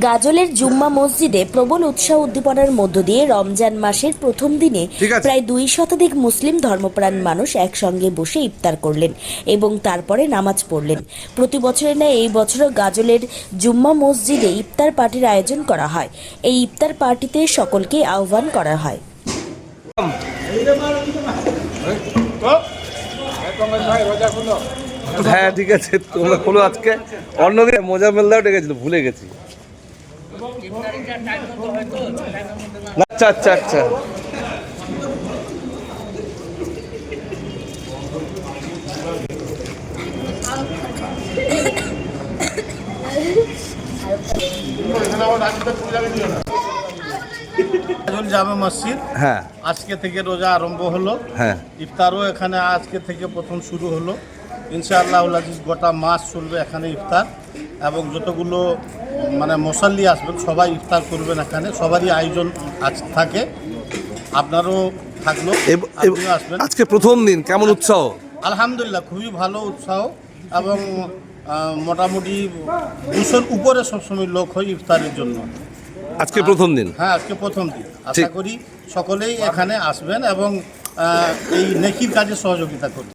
গাজলের জুম্মা মসজিদে প্রবল উৎসাহ উদ্দীপনার মধ্য দিয়ে রমজান মাসের প্রথম দিনে প্রায় দুই শতাধিক মুসলিম ধর্মপ্রাণ মানুষ একসঙ্গে বসে ইফতার করলেন এবং তারপরে নামাজ পড়লেন। প্রতি বছরের ন্যায় এই বছরও গাজলের জুম্মা মসজিদে ইফতার পার্টির আয়োজন করা হয়। এই ইফতার পার্টিতে সকলকে আহ্বান করা হয়। হ্যাঁ ঠিক আছে। তোমরা খোলো আজকে। অন্যদিন মজা মেলদাও ডেকেছিল। ভুলে গেছি। আচ্ছা আচ্ছা আচ্ছা। জামে মসজিদ। হ্যাঁ। আজকে থেকে রোজা আরম্ভ হলো। হ্যাঁ। ইফতারও এখানে আজকে থেকে প্রথম শুরু হলো। ইনশাআল্লাহ আজিজ গোটা মাস চলবে এখানে ইফতার এবং যতগুলো মানে মশাল্লি আসবেন সবাই ইফতার করবেন এখানে সবারই আয়োজন আজ থাকে। আপনারও থাকল আসবেন। আজকে প্রথম দিন কেমন উৎসাহ? আলহামদুলিল্লাহ খুবই ভালো উৎসাহ এবং মোটামুটি দুশোর উপরে সবসময় লোক হয় ইফতারের জন্য। আজকে প্রথম দিন? হ্যাঁ আজকে প্রথম দিন। আশা করি সকলেই এখানে আসবেন এবং এই নেকির কাজে সহযোগিতা করবেন।